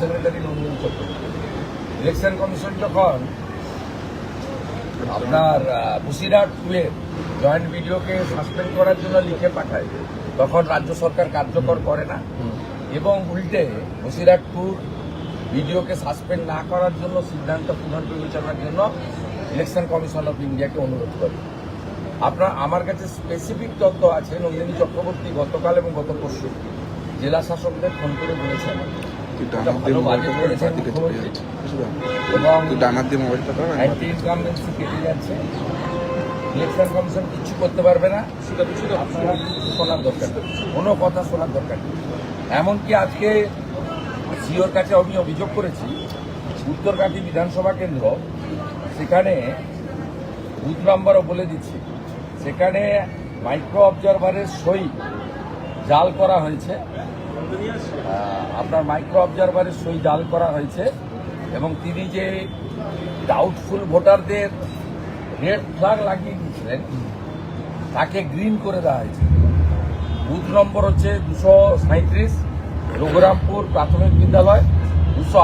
Secretary election commission যখন আপনার বসিরহাট টুয়ের জয়েন্ট ভিডিওকে সাসপেন্ড করার জন্য লিখে পাঠায় তখন রাজ্য সরকার কার্যকর করে না। এবং উল্টে বসিরহাট টুর ভিডিওকে সাসপেন্ড না করার জন্য সিদ্ধান্ত পুনর্বিবেচনার জন্য ইলেকশন কমিশন অফ ইন্ডিয়াকে অনুরোধ করে। আপনার আমার কাছে স্পেসিফিক তথ্য আছে নন্দিনী চক্রবর্তী গতকাল এবং গত পরশু জেলা শাসকদের ফোন করে বলেছেন তুই দিয়ে মোবাইলটা ধর করেছেন বাদিকে চলে যাচ্ছে। বুঝলি? এবং তুই ডানার দিয়ে মোবাইলটা ধর আমি অ্যান্টি ইনকামবেন্সি কেটে যাচ্ছে। ইলেকশন কমিশন কিছু করতে পারবে না। আপনারা কিছু শোনার দরকার। কোনো কথা শোনার দরকার নেই। এমনকি আজকে সিওর কাছে আমি অভিযোগ করেছি উত্তরকাঠি বিধানসভা কেন্দ্র সেখানে বুথ নাম্বারও বলে দিচ্ছি সেখানে মাইক্রো অবজারভারের সই জাল করা হয়েছে। আপনার মাইক্রো অবজারভারের সই জাল করা হয়েছে এবং তিনি যে ডাউটফুল ভোটারদের রেড ফ্ল্যাগ লাগিয়ে দিয়েছিলেন তাকে গ্রিন করে দেওয়া হয়েছে। বুথ নম্বর হচ্ছে দুশো সাঁত্রিশ রঘুরামপুর প্রাথমিক বিদ্যালয় দুশো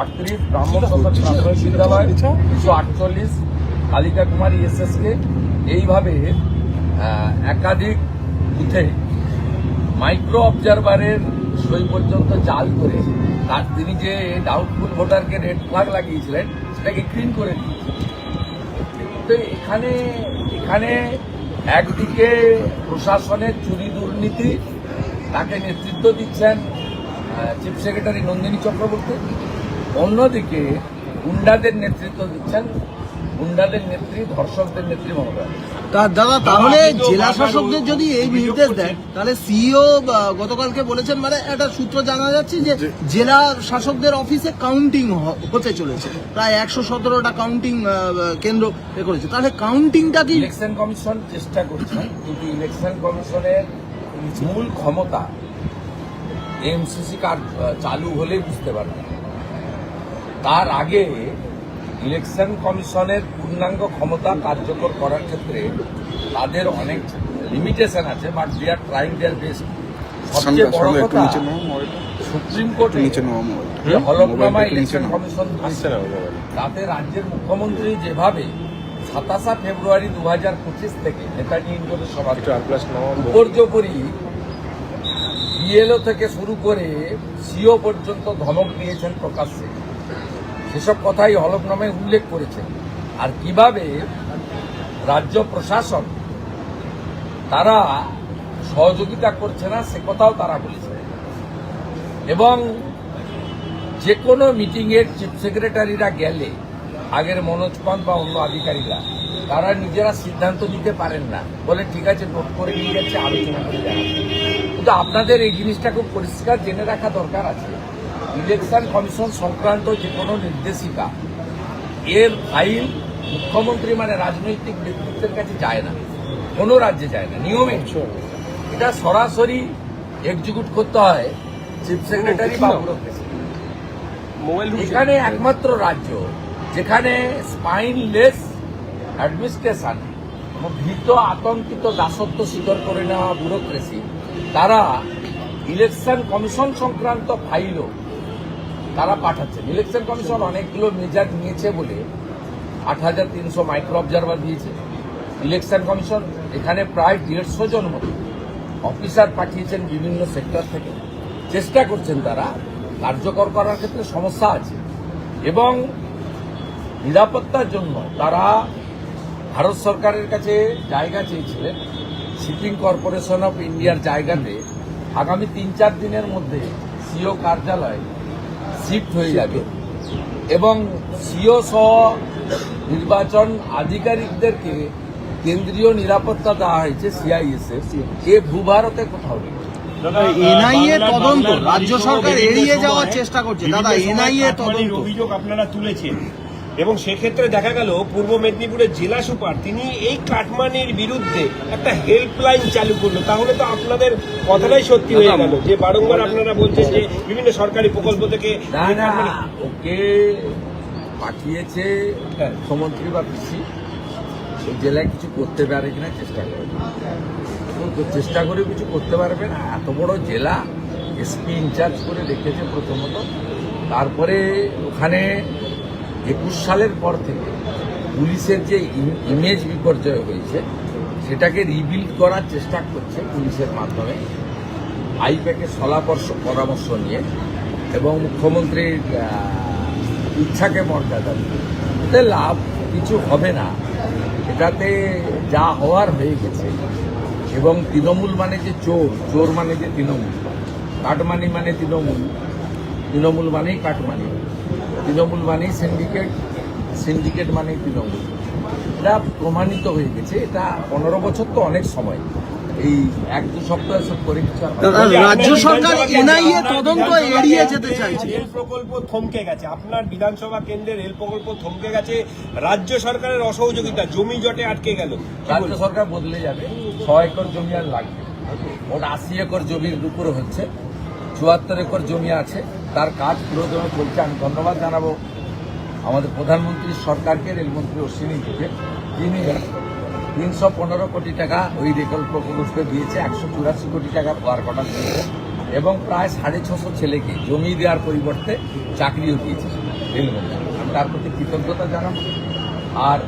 আটত্রিশ ব্রাহ্মণ প্রাথমিক বিদ্যালয় দুশো আটচল্লিশ কালিকা কুমারী এসএসকে। এইভাবে একাধিক বুথে মাইক্রো অবজারভারের সই পর্যন্ত জাল করে তার তিনি যে ডাউটফুল ভোটারকে রেড ফ্ল্যাগ লাগিয়েছিলেন, সেটাকে ক্লিন করে তো এখানে এখানে একদিকে প্রশাসনের চুরি দুর্নীতি, তাকে নেতৃত্ব দিচ্ছেন চিফ সেক্রেটারি নন্দিনী চক্রবর্তী। অন্যদিকে গুন্ডাদের নেতৃত্ব দিচ্ছেন গুন্ডাদের নেত্রী ধর্ষকদের নেত্রী মমতা তা দাদা তাহলে জেলা শাসকদের যদি এই নির্দেশ দেন তাহলে সিইও গতকালকে বলেছেন মানে একটা সূত্র জানা যাচ্ছে যে জেলা শাসকদের অফিসে কাউন্টিং হতে চলেছে। প্রায় একশো সতেরোটা কাউন্টিং কেন্দ্র এ করেছে। তাহলে কাউন্টিংটা কি ইলেকশন কমিশন চেষ্টা করছেন কিন্তু ইলেকশন কমিশনের মূল ক্ষমতা এমসিসি কার্ড চালু হলে বুঝতে পারবেন তার আগে ইলেকশন কমিশনের পূর্ণাঙ্গ ক্ষমতা কার্যকর করার ক্ষেত্রে তাদের অনেক লিমিটেশন আছে but they are trying their best সবচেয়ে বড় কথা সুপ্রিম কোর্টে হলফনামা ইলেকশন কমিশন তাতে রাজ্যের মুখ্যমন্ত্রী যেভাবে সাতাশা ফেব্রুয়ারি দু হাজার পঁচিশ থেকে নেতাজি ইন্ডোরের সভা উপর্যপরি বিএলও থেকে শুরু করে সিও পর্যন্ত ধমক দিয়েছেন প্রকাশ্যে। সেসব কথাই হলফনামে উল্লেখ করেছেন আর কীভাবে রাজ্য প্রশাসন তারা সহযোগিতা করছে না, সে কথাও তারা বলেছে। এবং যে কোনো মিটিংয়ের চিফ সেক্রেটারিরা গেলে, আগের মনোজ পান্ত বা অন্য আধিকারিকরা, তারা নিজেরা সিদ্ধান্ত নিতে পারেন না। বলে ঠিক আছে, নোট করে নিয়ে যাচ্ছে আলোচনা করে জানাচ্ছে কিন্তু আপনাদের এই জিনিসটা খুব পরিষ্কার জেনে রাখা দরকার আছে। ইলেকশন কমিশন সংক্রান্ত যে কোনো নির্দেশিকা এর ফাইল মুখ্যমন্ত্রী মানে রাজনৈতিক ব্যক্তিত্বের কাছে যায় না কোনো রাজ্যে যায় না নিয়মে। এটা সরাসরি এক্সিকিউট করতে হয় চিফ সেক্রেটারি বা এখানে একমাত্র রাজ্য যেখানে স্পাইনলেস অ্যাডমিনিস্ট্রেশন ভীত আতঙ্কিত দাসত্ব স্বীকার করে নেওয়া ব্যুরোক্রেসি তারা ইলেকশন কমিশন সংক্রান্ত ফাইলও তারা পাঠাচ্ছেন। ইলেকশন কমিশন অনেকগুলো মেজার নিয়েছে বলে আট হাজার তিনশো মাইক্রো অবজারভার দিয়েছে। ইলেকশন কমিশন এখানে প্রায় দেড়শো জন মতো অফিসার পাঠিয়েছেন বিভিন্ন সেক্টর থেকে। চেষ্টা করছেন তারা কার্যকর করার ক্ষেত্রে সমস্যা আছে এবং নিরাপত্তার জন্য তারা ভারত সরকারের কাছে জায়গা চেয়েছিলেন। শিপিং কর্পোরেশন অফ ইন্ডিয়ার জায়গাতে আগামী তিন চার দিনের মধ্যে সিও কার্যালয় শিফট হয়ে যাবে। এবং সিও সহ নির্বাচন আধিকারিকদেরকে কেন্দ্রীয় নিরাপত্তা দেওয়া হয়েছে সিআইএসএফ এ ভূভারতে কোথাও নেই। এনআইএ তদন্ত রাজ্য সরকার এড়িয়ে যাওয়ার চেষ্টা করছে। দাদা এনআইএ তদন্ত। অভিযোগ আপনারা তুলেছেন। এবং সেক্ষেত্রে দেখা গেল পূর্ব মেদিনীপুরের জেলা সুপার তিনি এই কাটমানির বিরুদ্ধে একটা হেল্পলাইন চালু করল। তাহলে তো আপনাদের কথাটাই সত্যি হয়ে গেল যে বারংবার আপনারা বলছেন যে বিভিন্ন সরকারি প্রকল্প থেকে না না ওকে পাঠিয়েছে মুখ্যমন্ত্রী বা পিসি। জেলায় কিছু করতে পারে কিনা চেষ্টা করে। তো চেষ্টা করে কিছু করতে পারবে না। এত বড় জেলা এসপি ইনচার্জ করে রেখেছে প্রথমত। তারপরে ওখানে একুশ সালের পর থেকে পুলিশের যে ইম- ইমেজ বিপর্যয় হয়েছে, সেটাকে রিবিল্ড করার চেষ্টা করছে পুলিশের মাধ্যমে। আইপ্যাকে সলাপর্শ পরামর্শ নিয়ে এবং মুখ্যমন্ত্রীর ইচ্ছাকে মর্যাদা দিয়ে। লাভ কিছু হবে না। এটাতে যা হওয়ার হয়ে গেছে। এবং তৃণমূল মানে যে চোর চোর মানে যে তৃণমূল। কাটমানি মানে তৃণমূল। তৃণমূল মানেই কাটমানি। তৃণমূল মানেই সিন্ডিকেট সিন্ডিকেট মানেই তৃণমূল। এটা প্রমাণিত হয়ে গেছে এটা পনেরো বছর তো অনেক সময়। এই এক দু সপ্তাহ এসব করে কিছু রাজ্য সরকার এনআইএ তদন্ত এড়িয়ে যেতে চাইছে। রেল প্রকল্প থমকে গেছে আপনার বিধানসভা কেন্দ্রে রেল প্রকল্প থমকে গেছে রাজ্য সরকারের অসহযোগিতা জমি জটে আটকে গেল। রাজ্য সরকার বদলে যাবে ছ একর জমি আর লাগবে। ওর আশি একর জমির উপরে হচ্ছে চুয়াত্তর একর জমি আছে। তার কাজ পুরোদমে চলছে, আমি ধন্যবাদ জানাব আমাদের প্রধানমন্ত্রী সরকারকে, রেলমন্ত্রী অশ্বিনী থেকে তিনি তিনশো পনেরো কোটি টাকা ওই রেকল প্রকল্পে দিয়েছে, একশো চুরাশি কোটি টাকা পার কটা দিয়েছে এবং প্রায় সাড়ে ছশো ছেলেকে জমি দেওয়ার পরিবর্তে চাকরিও দিয়েছে রেলমন্ত্রী। আমি তার প্রতি কৃতজ্ঞতা জানাব। আর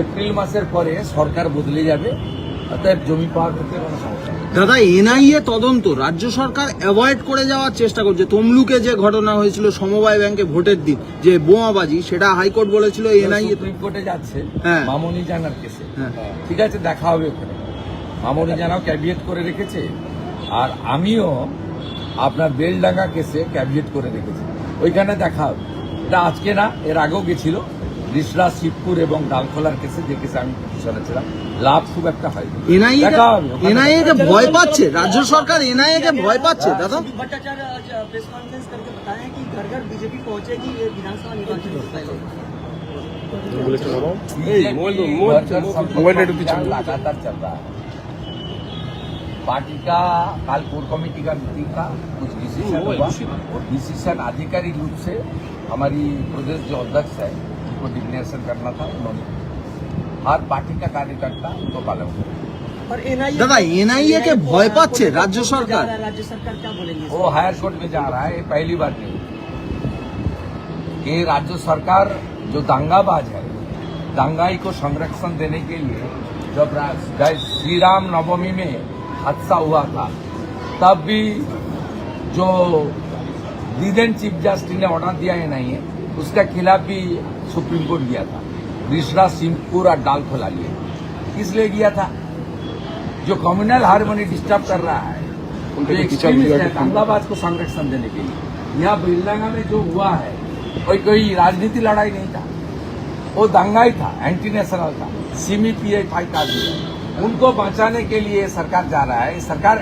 এপ্রিল মাসের পরে সরকার বদলে যাবে, অতএব জমি পাওয়ার ক্ষেত্রে কোনো সমস্যা দাদা এনআইএ তদন্ত রাজ্য সরকার অ্যাভয়েড করে যাওয়ার চেষ্টা করছে। তমলুকে যে ঘটনা হয়েছিল সমবায় ব্যাংকে ভোটের দিন যে বোমাবাজি সেটা হাইকোর্ট বলেছিল এনআইএ সুপ্রিম কোর্টে যাচ্ছে হ্যাঁ। মামনি জানার কেসে। হ্যাঁ। ঠিক আছে দেখা হবে ওখানে। মামনি জানাও ক্যাবিয়েট করে রেখেছে। আর আমিও আপনার বেলডাঙ্গা কেসে ক্যাবিয়েট করে রেখেছি। ওইখানে দেখা হবে। এটা আজকে না এর আগেও গেছিল। রিসরা শিবপুর এবং ডালখোলার কেসে যে কেসে আমি ছিলাম। লাভ খুব একটা হয়নি এনআইএ দেখা হবে ওখানে এনআইএ কে ভয় পাচ্ছে রাজ্য সরকার এনআইএ কে ভয় পাচ্ছে দাদা सुदीप भट्टाचार्य आज प्रेस कॉन्फ्रेंस करके बताया कि घर घर बीजेपी पहुंचेगी ये विधानसभा निर्वाचन से पहले बीजेपी मोबाइल दो, मोबाइल वर्कर दो, संपर्क मोबाइल नेट अभियान पीछे। लगातार चल रहा है पार्टी का काल कोर कमेटी का मीटिंग था कुछ डिसीजन हुआ और डिसीजन आधिकारिक रूप से हमारी प्रदेश जो अध्यक्ष है उनको डिक्लेरेशन करना था उन्होंने আর পার্টিটা কার্যকর্তা গোপালক दादा एनआईए के भय पाचे राज्य सरकार राज्य सरकार क्या बोलेंगे वो हायर कोर्ट में जा रहा है ये पहली बार नहीं ये राज्य सरकार जो दांगाबाज है दांगाई को संरक्षण देने के लिए जब श्री राम नवमी में हादसा हुआ था तब भी जो दीदन चीफ जस्टिस ने ऑर्डर दिया है नहीं है उसके खिलाफ भी सुप्रीम कोर्ट गया था रिश्रा सिंहपुर और डाल खोला लिए। इसलिए गया था? जो कम्युनल हारमोनी डिस्टर्ब कर रहा है जो है, कि- को संरक्षण देने के लिए। यहाँ बिरलांगा में जो हुआ है कोई कोई राजनीति लड़ाई नहीं था। वो दंगा ही था एंटी नेशनल था। सीमी पी आई फाइट आदमी उनको बचाने के लिए सरकार जा रहा है। सरकार